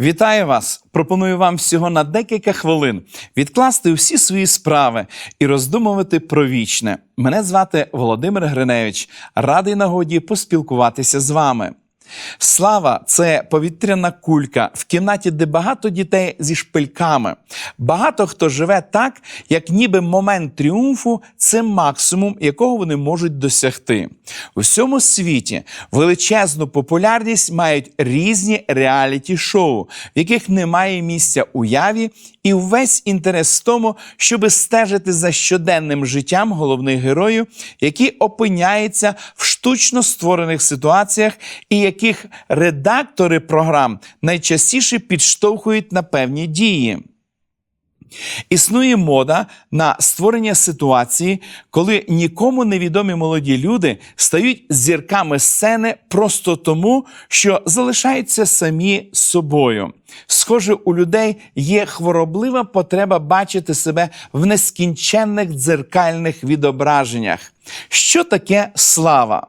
Вітаю вас! Пропоную вам всього на декілька хвилин відкласти усі свої справи і роздумувати про вічне. Мене звати Володимир Гриневич. Радий нагоді поспілкуватися з вами. Слава це повітряна кулька в кімнаті, де багато дітей зі шпильками. Багато хто живе так, як ніби момент тріумфу це максимум, якого вони можуть досягти. У всьому світі величезну популярність мають різні реаліті-шоу, в яких немає місця уяві, і увесь інтерес в тому, щоби стежити за щоденним життям головних героїв, які опиняються в штучно створених ситуаціях, і яких редактори програм найчастіше підштовхують на певні дії. Існує мода на створення ситуації, коли нікому невідомі молоді люди стають зірками сцени просто тому, що залишаються самі собою. Схоже, у людей є хвороблива потреба бачити себе в нескінченних дзеркальних відображеннях. Що таке слава?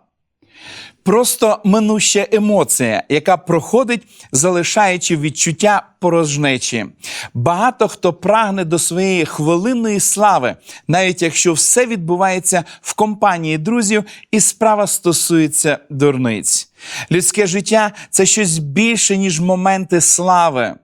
Просто минуща емоція, яка проходить, залишаючи відчуття порожнечі. Багато хто прагне до своєї хвилинної слави, навіть якщо все відбувається в компанії друзів і справа стосується дурниць. Людське життя це щось більше, ніж моменти слави.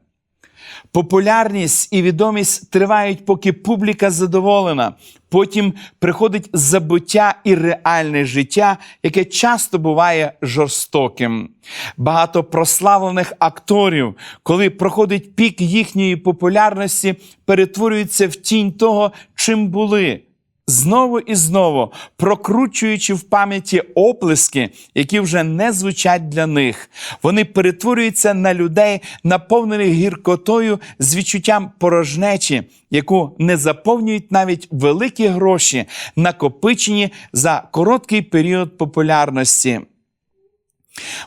Популярність і відомість тривають, поки публіка задоволена. Потім приходить забуття і реальне життя, яке часто буває жорстоким. Багато прославлених акторів, коли проходить пік їхньої популярності, перетворюються в тінь того, чим були. Знову і знову прокручуючи в пам'яті оплески, які вже не звучать для них, вони перетворюються на людей, наповнених гіркотою з відчуттям порожнечі, яку не заповнюють навіть великі гроші, накопичені за короткий період популярності.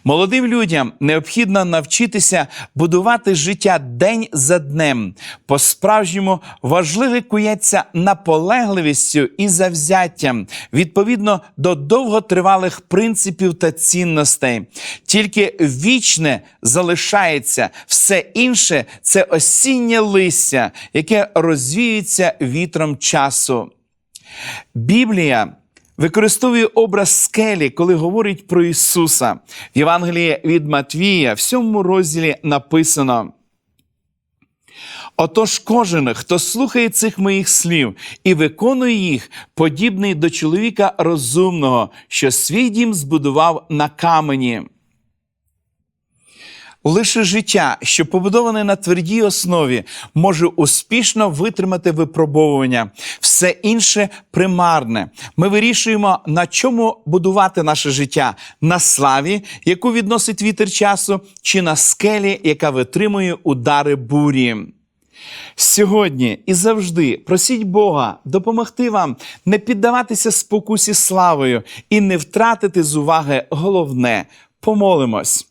Молодим людям необхідно навчитися будувати життя день за днем. По-справжньому важливе кується наполегливістю і завзяттям відповідно до довготривалих принципів та цінностей. Тільки вічне залишається, все інше це осіннє листя, яке розвіюється вітром часу. Біблія використовує образ скелі, коли говорить про Ісуса. В Євангелії від Матвія, в сьомому розділі написано. Отож, кожен, хто слухає цих моїх слів і виконує їх, подібний до чоловіка розумного, що свій дім збудував на камені. Лише життя, що побудоване на твердій основі, може успішно витримати випробовування. Все інше примарне. Ми вирішуємо, на чому будувати наше життя: на славі, яку відносить вітер часу, чи на скелі, яка витримує удари бурі. Сьогодні і завжди просіть Бога допомогти вам не піддаватися спокусі славою і не втратити з уваги головне. Помолимось.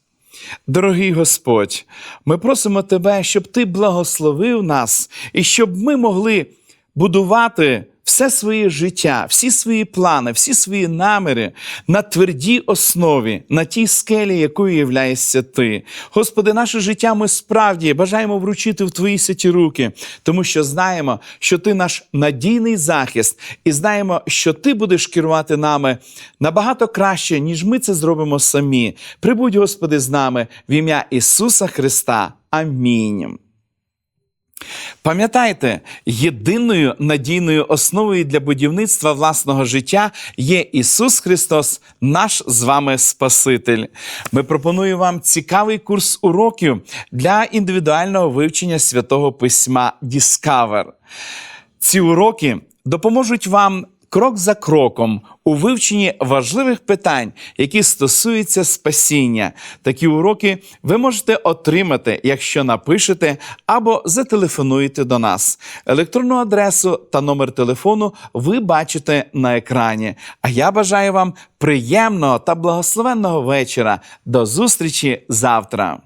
Дорогий Господь, ми просимо Тебе, щоб Ти благословив нас і щоб ми могли будувати все своє життя, всі свої плани, всі свої наміри на твердій основі, на тій скелі, якою являєшся Ти. Господи, наше життя ми справді бажаємо вручити в Твої святі руки, тому що знаємо, що Ти наш надійний захист, і знаємо, що Ти будеш керувати нами набагато краще, ніж ми це зробимо самі. Прибудь, Господи, з нами в ім'я Ісуса Христа. Амінь. Пам'ятайте, єдиною надійною основою для будівництва власного життя є Ісус Христос, наш з вами Спаситель. Ми пропонуємо вам цікавий курс уроків для індивідуального вивчення святого письма Discover. Ці уроки допоможуть вам крок за кроком у вивченні важливих питань, які стосуються спасіння. Такі уроки ви можете отримати, якщо напишете або зателефонуєте до нас. Електронну адресу та номер телефону ви бачите на екрані. А я бажаю вам приємного та благословенного вечора. До зустрічі завтра.